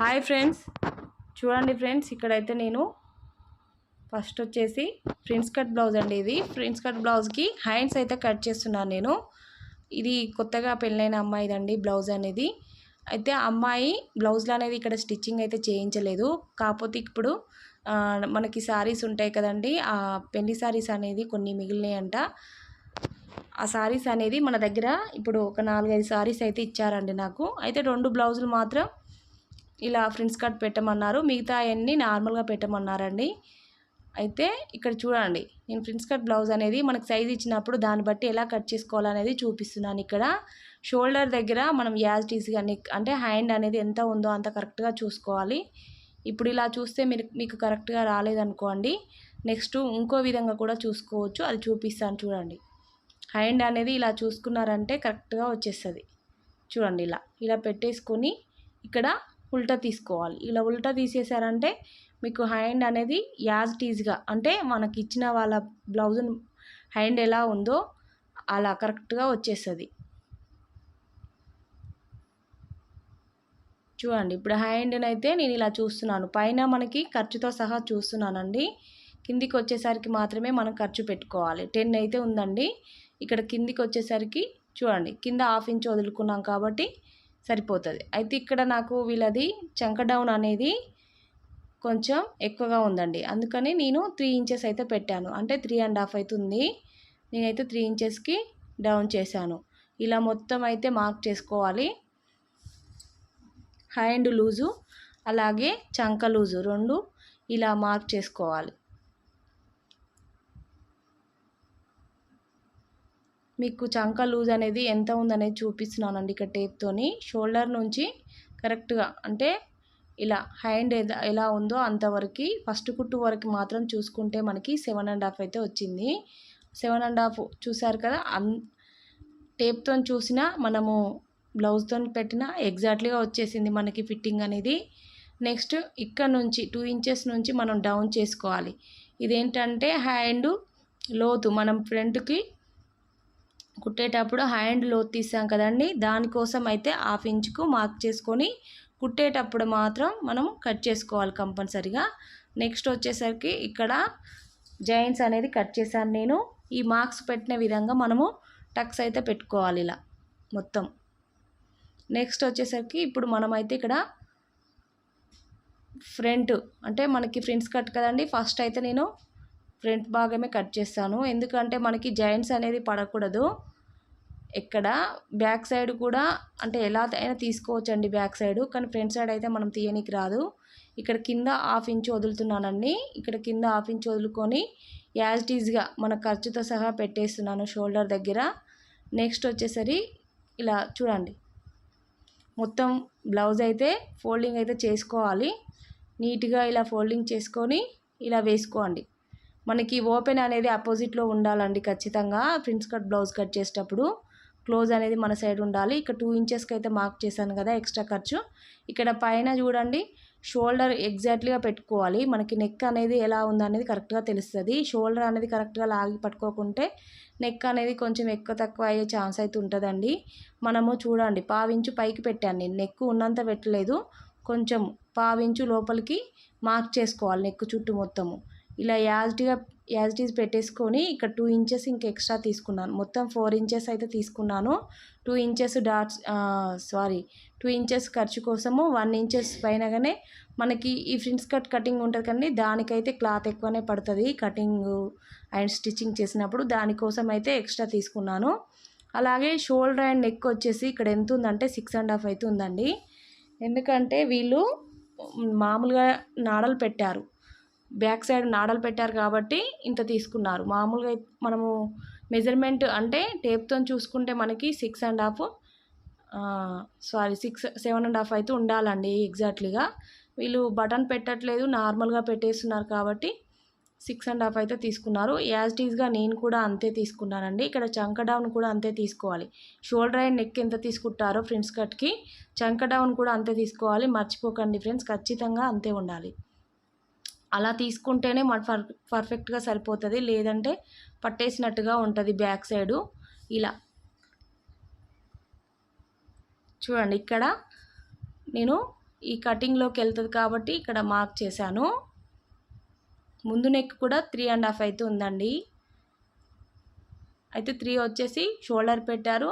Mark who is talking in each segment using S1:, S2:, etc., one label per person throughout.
S1: Hi friends. చూడండి friends ఇక్కడైతే నేను ఫస్ట్ వచ్చేసి ప్రిన్స్ కట్ బ్లౌజ్ అండి ఇది. ప్రిన్స్ కట్ బ్లౌజ్కి హ్యాండ్స్ అయితే కట్ చేస్తున్నాను నేను. ఇది కొత్తగా పెళ్ళైన అమ్మాయిదండి బ్లౌజ్ అనేది. అయితే అమ్మాయి బ్లౌజ్లు అనేది ఇక్కడ స్టిచ్చింగ్ అయితే చేయించలేదు. కాకపోతే ఇప్పుడు మనకి శారీస్ ఉంటాయి కదండి ఆ పెళ్ళి శారీస్ అనేది కొన్ని మిగిలినాయంట. ఆ సారీస్ అనేది మన దగ్గర ఇప్పుడు ఒక నాలుగైదు సారీస్ అయితే ఇచ్చారండి నాకు. అయితే రెండు బ్లౌజులు మాత్రం ఇలా ఫ్రెండ్స్ కట్ పెట్టమన్నారు. మిగతా అవన్నీ నార్మల్గా పెట్టమన్నారండి. అయితే ఇక్కడ చూడండి నేను ఫ్రిన్స్ కట్ బ్లౌజ్ అనేది మనకు సైజ్ ఇచ్చినప్పుడు దాన్ని బట్టి ఎలా కట్ చేసుకోవాలనేది చూపిస్తున్నాను ఇక్కడ. షోల్డర్ దగ్గర మనం యాజ్ టీస్ కానీ అంటే హ్యాండ్ అనేది ఎంత ఉందో అంత కరెక్ట్గా చూసుకోవాలి. ఇప్పుడు ఇలా చూస్తే మీరు మీకు కరెక్ట్గా రాలేదనుకోండి నెక్స్ట్ ఇంకో విధంగా కూడా చూసుకోవచ్చు. అది చూపిస్తాను చూడండి. హ్యాండ్ అనేది ఇలా చూసుకున్నారంటే కరెక్ట్గా వచ్చేస్తుంది. చూడండి ఇలా ఇలా పెట్టేసుకొని ఇక్కడ ఉల్టా తీసుకోవాలి. ఇలా ఉల్టా తీసేసారంటే మీకు హ్యాండ్ అనేది యాజ్ టీజ్గా అంటే మనకి ఇచ్చిన వాళ్ళ బ్లౌజ్ హ్యాండ్ ఎలా ఉందో అలా కరెక్ట్గా వచ్చేస్తుంది. చూడండి ఇప్పుడు హ్యాండ్ని అయితే నేను ఇలా చూస్తున్నాను. పైన మనకి ఖర్చుతో సహా చూస్తున్నానండి. కిందికి వచ్చేసరికి మాత్రమే మనం ఖర్చు పెట్టుకోవాలి. టెన్ అయితే ఉందండి. ఇక్కడ కిందికి వచ్చేసరికి చూడండి కింద హాఫ్ ఇంచ్ వదులుకున్నాం కాబట్టి సరిపోతుంది. అయితే ఇక్కడ నాకు వీళ్ళది చంక డౌన్ అనేది కొంచెం ఎక్కువగా ఉందండి. అందుకని నేను త్రీ ఇంచెస్ అయితే పెట్టాను. అంటే త్రీ అండ్ హాఫ్ అవుతుంది నేనైతే త్రీ ఇంచెస్కి డౌన్ చేశాను. ఇలా మొత్తం అయితే మార్క్ చేసుకోవాలి. హ్యాండ్ లూజు అలాగే చంక లూజు రెండు ఇలా మార్క్ చేసుకోవాలి. మీకు చంక లూజ్ అనేది ఎంత ఉందనేది చూపిస్తున్నానండి ఇక్కడ టేప్తోని. షోల్డర్ నుంచి కరెక్ట్గా అంటే ఇలా హ్యాండ్ ఎలా ఉందో అంతవరకు ఫస్ట్ కుట్టు వరకు మాత్రం చూసుకుంటే మనకి సెవెన్ అండ్ హాఫ్ అయితే వచ్చింది. సెవెన్ అండ్ హాఫ్ చూసారు కదా అన్ టేప్తో చూసినా మనము బ్లౌజ్తో పెట్టిన ఎగ్జాక్ట్లీగా వచ్చేసింది మనకి ఫిట్టింగ్ అనేది. నెక్స్ట్ ఇక్కడ నుంచి టూ ఇంచెస్ నుంచి మనం డౌన్ చేసుకోవాలి. ఇదేంటంటే హ్యాండ్ లోతు మనం ఫ్రంట్కి కుట్టేటప్పుడు హ్యాండ్ లోత్ తీసాం కదండి. దానికోసం అయితే హాఫ్ ఇంచుకు మార్క్ చేసుకొని కుట్టేటప్పుడు మాత్రం మనం కట్ చేసుకోవాలి కంపల్సరిగా. నెక్స్ట్ వచ్చేసరికి ఇక్కడ జాయింట్స్ అనేది కట్ చేశాను నేను. ఈ మార్క్స్ పెట్టిన విధంగా మనము టక్స్ అయితే పెట్టుకోవాలి ఇలా మొత్తం. నెక్స్ట్ వచ్చేసరికి ఇప్పుడు మనమైతే ఇక్కడ ఫ్రంట్ అంటే మనకి ఫ్రింట్స్ కట్ కదండి. ఫస్ట్ అయితే నేను ఫ్రంట్ భాగమే కట్ చేస్తాను. ఎందుకంటే మనకి జాయింట్స్ అనేది పడకూడదు. ఎక్కడ? బ్యాక్ సైడ్ కూడా అంటే ఎలా అయినా తీసుకోవచ్చు అండి బ్యాక్ సైడ్. కానీ ఫ్రంట్ సైడ్ అయితే మనం తీయనికి రాదు. ఇక్కడ కింద హాఫ్ ఇంచ్ వదులుతున్నానండి. ఇక్కడ కింద హాఫ్ ఇంచ్ వదులుకొని యాజ్ టీజ్గా మన ఖర్చుతో సహా పెట్టేస్తున్నాను షోల్డర్ దగ్గర. నెక్స్ట్ వచ్చేసరి ఇలా చూడండి. మొత్తం బ్లౌజ్ అయితే ఫోల్డింగ్ అయితే చేసుకోవాలి. నీట్గా ఇలా ఫోల్డింగ్ చేసుకొని ఇలా వేసుకోండి. మనకి ఓపెన్ అనేది అపోజిట్లో ఉండాలండి ఖచ్చితంగా. ప్రిన్స్ కట్ బ్లౌజ్ కట్ చేసేటప్పుడు క్లోజ్ అనేది మన సైడ్ ఉండాలి. ఇక్కడ టూ ఇంచెస్కి అయితే మార్క్ చేశాను కదా ఎక్స్ట్రా ఖర్చు. ఇక్కడ పైన చూడండి షోల్డర్ ఎగ్జాక్ట్లీగా పెట్టుకోవాలి. మనకి నెక్ అనేది ఎలా ఉందనేది కరెక్ట్గా తెలుస్తుంది. షోల్డర్ అనేది కరెక్ట్గా లాగి పట్టుకోకుంటే నెక్ అనేది కొంచెం ఎక్కువ తక్కువ అయ్యే ఛాన్స్ అయితే ఉంటుందండి. మనము చూడండి పావించు పైకి పెట్టాను నేను. నెక్ ఉన్నంత పెట్టలేదు. కొంచెం పావించు లోపలికి మార్క్ చేసుకోవాలి నెక్ చుట్టూ మొత్తము. ఇలా యాజ్టీగా ఈజ్ పెట్టేసుకొని ఇక్కడ టూ ఇంచెస్ ఇంకా ఎక్స్ట్రా తీసుకున్నాను. మొత్తం ఫోర్ ఇంచెస్ అయితే తీసుకున్నాను. Two inches dots sorry two inches ఖర్చు కోసము వన్ ఇంచెస్ పైనగానే మనకి ఈ ఫ్రిన్స్ కట్ కటింగ్ ఉంటుంది కానీ దానికైతే క్లాత్ ఎక్కువనే పడుతుంది. కటింగ్ అండ్ స్టిచ్చింగ్ చేసినప్పుడు దానికోసం అయితే ఎక్స్ట్రా తీసుకున్నాను. అలాగే షోల్డర్ అండ్ నెక్ వచ్చేసి ఇక్కడ ఎంత ఉందంటే సిక్స్ అండ్ హాఫ్ అయితే ఉందండి. ఎందుకంటే వీళ్ళు మామూలుగా నాడలు పెట్టారు. బ్యాక్ సైడ్ నాడలు పెట్టారు కాబట్టి ఇంత తీసుకున్నారు. మామూలుగా మనము మెజర్మెంట్ అంటే టేప్తో చూసుకుంటే మనకి six and half sorry six seven and half అయితే ఉండాలండి ఎగ్జాక్ట్లీగా. వీళ్ళు బటన్ పెట్టట్లేదు నార్మల్గా పెట్టేస్తున్నారు కాబట్టి సిక్స్ అండ్ హాఫ్ అయితే తీసుకున్నారు. యాజ్ టీజ్గా నేను కూడా అంతే తీసుకున్నానండి. ఇక్కడ చంక డౌన్ కూడా అంతే తీసుకోవాలి. షోల్డర్ అండ్ నెక్ ఎంత తీసుకుంటారో ఫ్రెండ్స్ కట్కి చంక డౌన్ కూడా అంతే తీసుకోవాలి. మర్చిపోకండి ఫ్రెండ్స్ ఖచ్చితంగా అంతే ఉండాలి. అలా తీసుకుంటేనే మన పర్ పర్ఫెక్ట్గా సరిపోతుంది. లేదంటే పట్టేసినట్టుగా ఉంటుంది బ్యాక్ సైడు. ఇలా. చూడండి ఇక్కడ నేను ఈ కటింగ్లోకి వెళ్తుంది కాబట్టి ఇక్కడ మార్క్ చేశాను. ముందు నెక్ కూడా త్రీ అండ్ హాఫ్ అయితే ఉందండి. అయితే త్రీ వచ్చేసి షోల్డర్ పెట్టారు.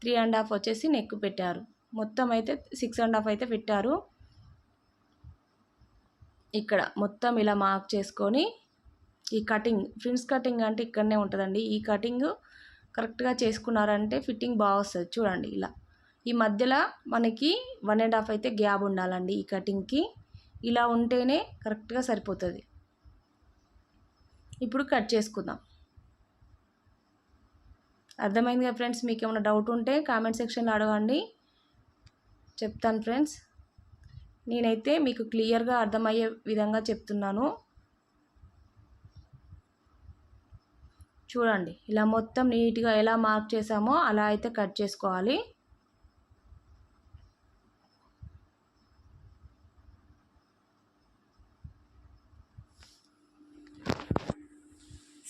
S1: త్రీ అండ్ హాఫ్ వచ్చేసి నెక్ పెట్టారు. మొత్తం అయితే సిక్స్ అండ్ హాఫ్ అయితే పెట్టారు. ఇక్కడ మొత్తం ఇలా మార్క్ చేసుకొని ఈ కటింగ్ ఫ్రిన్స్ కటింగ్ అంటే ఇక్కడనే ఉంటుందండి. ఈ కటింగ్ కరెక్ట్గా చేసుకున్నారంటే ఫిట్టింగ్ బాగా వస్తుంది. చూడండి ఇలా. ఈ మధ్యలో మనకి వన్ అండ్ హాఫ్ అయితే గ్యాప్ ఉండాలండి ఈ కటింగ్కి ఇలా ఉంటేనే కరెక్ట్గా సరిపోతుంది. ఇప్పుడు కట్ చేసుకుందాం. అర్థమైంది కదా ఫ్రెండ్స్ మీకు ఏమైనా డౌట్ ఉంటే కామెంట్ సెక్షన్లో అడగండి. చెప్తాను ఫ్రెండ్స్ నేనైతే మీకు క్లియర్గా అర్థమయ్యే విధంగా చెప్తున్నాను. చూడండి ఇలా మొత్తం నీట్గా ఎలా మార్క్ చేసామో అలా అయితే కట్ చేసుకోవాలి.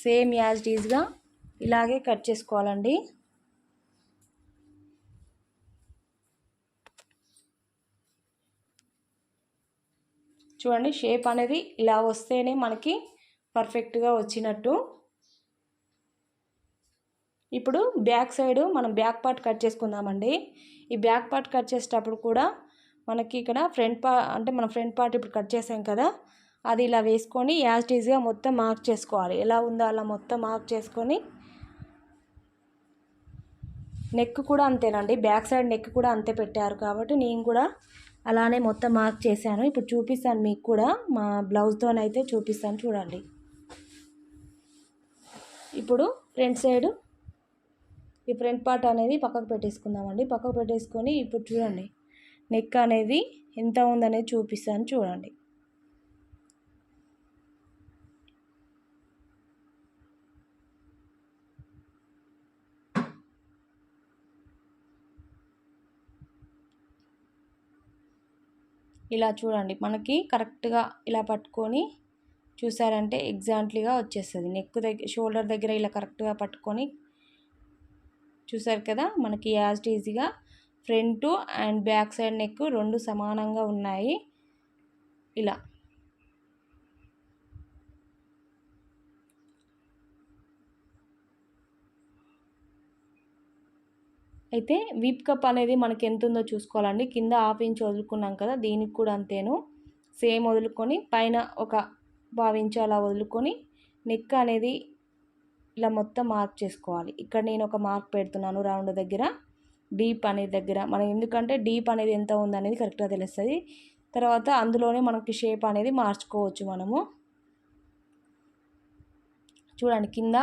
S1: సేమ్ యాజ్ ఈజ్గా ఇలాగే కట్ చేసుకోవాలండి. చూడండి షేప్ అనేది ఇలా వస్తేనే మనకి పర్ఫెక్ట్గా వచ్చినట్టు. ఇప్పుడు బ్యాక్ సైడ్ మనం బ్యాక్ పార్ట్ కట్ చేసుకుందామండి. ఈ బ్యాక్ పార్ట్ కట్ చేసేటప్పుడు కూడా మనకి ఇక్కడ ఫ్రంట్ పా అంటే మనం ఫ్రంట్ పార్ట్ ఇప్పుడు కట్ చేసాం కదా అది ఇలా వేసుకొని యాజ్ ఈజీగా మొత్తం మార్క్ చేసుకోవాలి. ఎలా ఉందో అలా మొత్తం మార్క్ చేసుకొని నెక్ కూడా అంతేనండి. బ్యాక్ సైడ్ నెక్ కూడా అంతే పెట్టారు కాబట్టి నేను కూడా అలానే మొత్తం మార్క్ చేశాను. ఇప్పుడు చూపిస్తాను మీకు కూడా. మా బ్లౌజ్తోనైతే చూపిస్తాను చూడండి. ఇప్పుడు ఫ్రంట్ సైడ్ ఈ ఫ్రంట్ పార్ట్ అనేది పక్కకు పెట్టేసుకుందామండి. పక్కకు పెట్టేసుకొని ఇప్పుడు చూడండి నెక్ అనేది ఎంత ఉందనేది చూపిస్తాను చూడండి. ఇలా చూడండి. మనకి కరెక్ట్గా ఇలా పట్టుకొని చూసారంటే ఎగ్జాక్ట్లీగా వచ్చేస్తుంది. నెక్ దగ్గర షోల్డర్ దగ్గర ఇలా కరెక్ట్గా పట్టుకొని చూసారు కదా! మనకి యాజ్ ఈజీగా front and back side neck రెండు సమానంగా ఉన్నాయి. ఇలా. అయితే వీప్ కప్ అనేది మనకి ఎంత ఉందో చూసుకోవాలండి. కింద హాఫ్ ఇంచ్ వదులుకున్నాం కదా దీనికి కూడా అంతేను. సేమ్ వదులుకొని పైన ఒక ఇంచు అలా వదులుకొని నెక్ అనేది ఇలా మొత్తం మార్క్ చేసుకోవాలి. ఇక్కడ నేను ఒక మార్క్ పెడుతున్నాను రౌండ్ దగ్గర. డీప్ అనేది దగ్గర. మనం ఎందుకంటే డీప్ అనేది ఎంత ఉందనేది కరెక్ట్గా తెలుస్తుంది. తర్వాత అందులోనే మనకి షేప్ అనేది మార్చుకోవచ్చు మనము. చూడండి కింద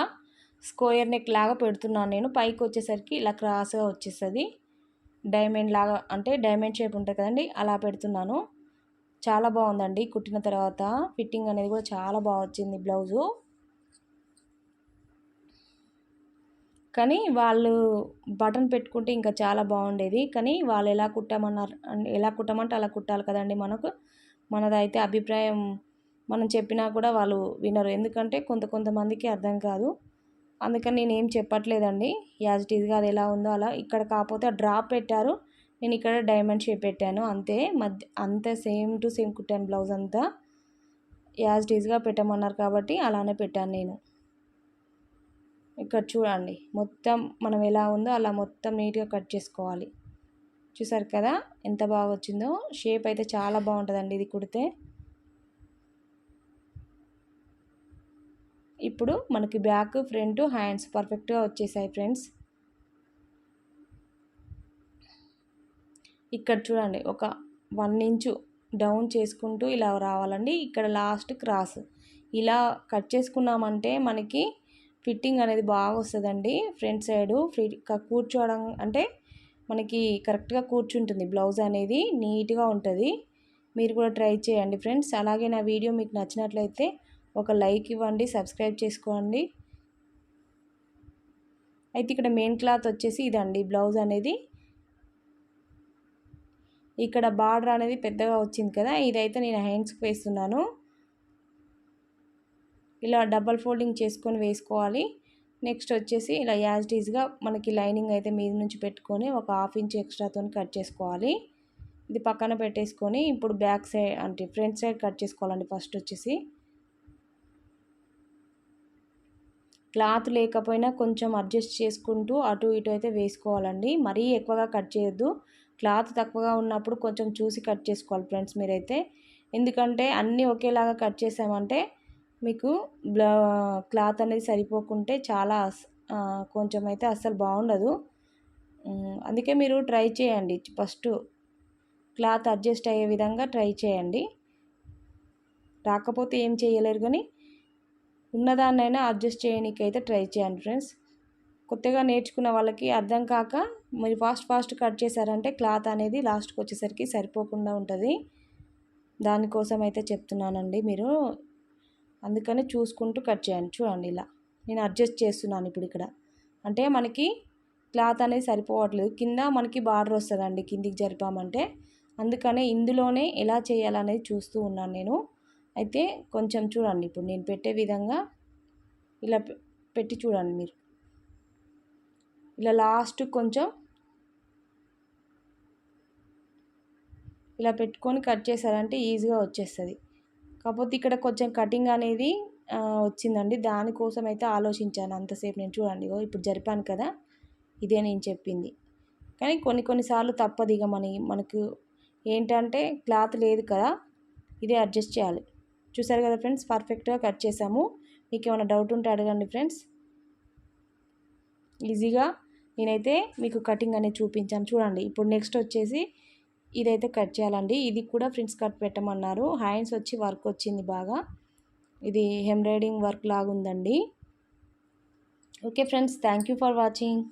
S1: స్క్వేర్ నెక్ లాగా పెడుతున్నాను నేను. పైకి వచ్చేసరికి ఇలా క్రాస్గా వచ్చేస్తుంది. డైమండ్ లాగా అంటే డైమండ్ షేప్ ఉంటుంది కదండి అలా పెడుతున్నాను. చాలా బాగుందండి కుట్టిన తర్వాత. ఫిట్టింగ్ అనేది కూడా చాలా బాగా వచ్చింది బ్లౌజు. కానీ వాళ్ళు బటన్ పెట్టుకుంటే ఇంకా చాలా బాగుండేది. కానీ వాళ్ళు ఎలా కుట్టామన్నారు ఎలా కుట్టమంటే అలా కుట్టాలి కదండి మనకు. మనదైతే అభిప్రాయం మనం చెప్పినా కూడా వాళ్ళు వినరు. ఎందుకంటే కొంత కొంతమందికి అర్థం కాదు. అందుకని నేను ఏం చెప్పట్లేదండి. యాజ్ ఇట్ ఈజ్గా అది ఎలా ఉందో అలా. ఇక్కడ కాకపోతే డ్రాప్ పెట్టారు. నేను ఇక్కడ డైమండ్ షేప్ పెట్టాను. అంతే. మధ్య అంతే సేమ్ టు సేమ్ కుట్టాను బ్లౌజ్ అంతా. యాజ్ ఇట్ ఈజ్గా పెట్టమన్నారు కాబట్టి అలానే పెట్టాను నేను. ఇక్కడ చూడండి. మొత్తం మనం ఎలా ఉందో అలా మొత్తం నీట్గా కట్ చేసుకోవాలి. చూసారు కదా? ఎంత బాగా వచ్చిందో షేప్ అయితే చాలా బాగుంటుందండి ఇది కుడితే. ఇప్పుడు మనకి బ్యాక్ ఫ్రంట్ హ్యాండ్స్ పర్ఫెక్ట్గా వచ్చేసాయి ఫ్రెండ్స్. ఇక్కడ చూడండి ఒక వన్ ఇంచు డౌన్ చేసుకుంటూ ఇలా రావాలండి. ఇక్కడ లాస్ట్ క్రాస్. ఇలా కట్ చేసుకున్నామంటే మనకి ఫిట్టింగ్ అనేది బాగా వస్తుందండి. ఫ్రంట్ సైడు ఫ్రీ కూర్చోవడం అంటే మనకి కరెక్ట్గా కూర్చుంటుంది. బ్లౌజ్ అనేది నీట్గా ఉంటుంది. మీరు కూడా ట్రై చేయండి ఫ్రెండ్స్. అలాగే నా వీడియో మీకు నచ్చినట్లయితే ఒక లైక్ ఇవ్వండి సబ్స్క్రైబ్ చేసుకోండి. అయితే ఇక్కడ మెయిన్ క్లాత్ వచ్చేసి ఇదండి బ్లౌజ్ అనేది. ఇక్కడ బార్డర్ అనేది పెద్దగా వచ్చింది కదా ఇదైతే నేను హ్యాండ్స్కి వేస్తున్నాను. ఇలా డబల్ ఫోల్డింగ్ చేసుకొని వేసుకోవాలి. నెక్స్ట్ వచ్చేసి ఇలా యాజ్ మనకి లైనింగ్ అయితే మీద నుంచి పెట్టుకొని ఒక హాఫ్ ఇంచ్ ఎక్స్ట్రాతో కట్ చేసుకోవాలి. ఇది పక్కన పెట్టేసుకొని ఇప్పుడు బ్యాక్ సైడ్ అంటే ఫ్రంట్ సైడ్ కట్ చేసుకోవాలండి ఫస్ట్ వచ్చేసి. క్లాత్ లేకపోయినా కొంచెం అడ్జస్ట్ చేసుకుంటూ అటు ఇటు అయితే వేసుకోవాలండి. మరీ ఎక్కువగా కట్ చేయొద్దు. క్లాత్ తక్కువగా ఉన్నప్పుడు కొంచెం చూసి కట్ చేసుకోవాలి ఫ్రెండ్స్ మీరైతే. ఎందుకంటే అన్నీ ఒకేలాగా కట్ చేసామంటే మీకు క్లాత్ అనేది సరిపోకుంటే చాలా కొంచెం అయితే అస్సలు బాగుండదు. అందుకే మీరు ట్రై చేయండి. ఫస్ట్ క్లాత్ అడ్జస్ట్ అయ్యే విధంగా ట్రై చేయండి. రాకపోతే ఏం చేయలేరు కానీ ఉన్నదాన్నైనా అడ్జస్ట్ చేయడానికి అయితే ట్రై చేయండి ఫ్రెండ్స్. కొత్తగా నేర్చుకున్న వాళ్ళకి అర్థం కాక మీరు ఫాస్ట్ ఫాస్ట్ కట్ చేశారంటే క్లాత్ అనేది లాస్ట్కి వచ్చేసరికి సరిపోకుండా ఉంటుంది. దానికోసం అయితే చెప్తున్నానండి మీరు. అందుకని చూసుకుంటూ కట్ చేయండి చూడండి ఇలా. నేను అడ్జస్ట్ చేస్తున్నాను ఇప్పుడు ఇక్కడ. అంటే మనకి క్లాత్ అనేది సరిపోవట్లేదు. కింద మనకి బార్డర్ వస్తుందండి కిందికి జరిపామంటే. అందుకనే ఇందులోనే ఎలా చేయాలనేది చూస్తూ ఉన్నాను నేను. అయితే కొంచెం చూడండి. ఇప్పుడు నేను పెట్టే విధంగా ఇలా పెట్టి చూడండి మీరు. ఇలా లాస్ట్ కొంచెం ఇలా పెట్టుకొని కట్ చేశారంటే ఈజీగా వచ్చేస్తుంది. కాకపోతే ఇక్కడ కొంచెం కటింగ్ అనేది వచ్చిందండి. దానికోసం అయితే ఆలోచించాను. అంతసేపు నేను చూడండి. ఇప్పుడు జరిపాను కదా. ఇదే నేను చెప్పింది. కానీ కొన్ని కొన్నిసార్లు తప్పదు ఇక మన. మనకు ఏంటంటే క్లాత్ లేదు కదా. ఇదే అడ్జస్ట్ చేయాలి. చూసారు కదా ఫ్రెండ్స్ పర్ఫెక్ట్గా కట్ చేసాము. మీకు ఏమైనా డౌట్ ఉంటే అడగండి ఫ్రెండ్స్. ఈజీగా నేనైతే మీకు కటింగ్ అనేది చూపించాను. చూడండి ఇప్పుడు నెక్స్ట్ వచ్చేసి ఇదైతే కట్ చేయాలండి. ఇది కూడా ఫ్రెండ్స్ కట్ పెట్టమన్నారు. హ్యాండ్స్ వచ్చి వర్క్ వచ్చింది బాగా. ఇది embroidering work లాగుందండి. Okay friends thank you for watching